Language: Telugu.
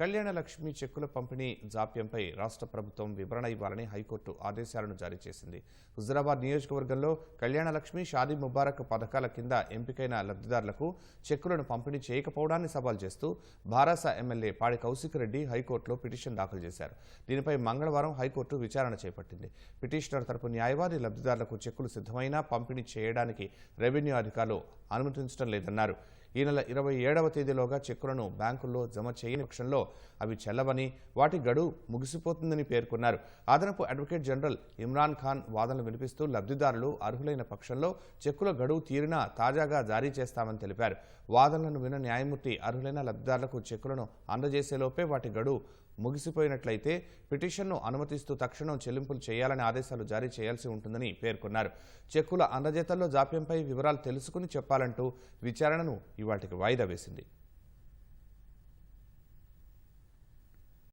కళ్యాణ లక్ష్మి చెక్కుల పంపిణీ జాప్యంపై రాష్ట్ర ప్రభుత్వం వివరణ ఇవ్వాలని హైకోర్టు ఆదేశాలను జారీ చేసింది. హుజరాబాద్ నియోజకవర్గంలో కళ్యాణ లక్ష్మి షాదీ ముబారక్ పథకాల కింద ఎంపికైన లబ్ధిదారులకు చెక్కులను పంపిణీ చేయకపోవడాన్ని సవాల్ చేస్తూ భారాస ఎమ్మెల్యే పాడి కౌశిక్ రెడ్డి హైకోర్టులో పిటిషన్ దాఖలు చేశారు. దీనిపై మంగళవారం హైకోర్టు విచారణ చేపట్టింది. పిటిషనర్ తరపు న్యాయవాది లబ్ధిదారులకు చెక్కులు సిద్ధమైనా పంపిణీ చేయడానికి రెవెన్యూ అధికారులు అనుమతించడం లేదన్నారు. ఈ నెల ఇరవై ఏడవ తేదీలోగా చెక్కులను బ్యాంకుల్లో జమ చేయని పక్షంలో అవి చెల్లవని వాటి గడువు ముగిసిపోతుందని పేర్కొన్నారు. అదనపు అడ్వకేట్ జనరల్ ఇమ్రాన్ ఖాన్ వాదనలు వినిపిస్తూ లబ్ధిదారులు అర్హులైన పక్షంలో చెక్కుల గడువు తీరినా తాజాగా జారీ చేస్తామని తెలిపారు. వాదనలను విన్న న్యాయమూర్తి అర్హులైన లబ్ధిదారులకు చెక్కులను అందజేసేలోపే వాటి గడువు ముగిసిపోయినట్లయితే పిటిషన్ను అనుమతిస్తూ తక్షణం చెల్లింపులు చేయాలని ఆదేశాలు జారీ చేయాల్సి ఉంటుందని పేర్కొన్నారు. చెక్కుల అందజేతల్లో జాప్యంపై వివరాలు తెలుసుకుని చెప్పాలంటూ విచారణను ఇవాటికి వాయిదా వేసింది.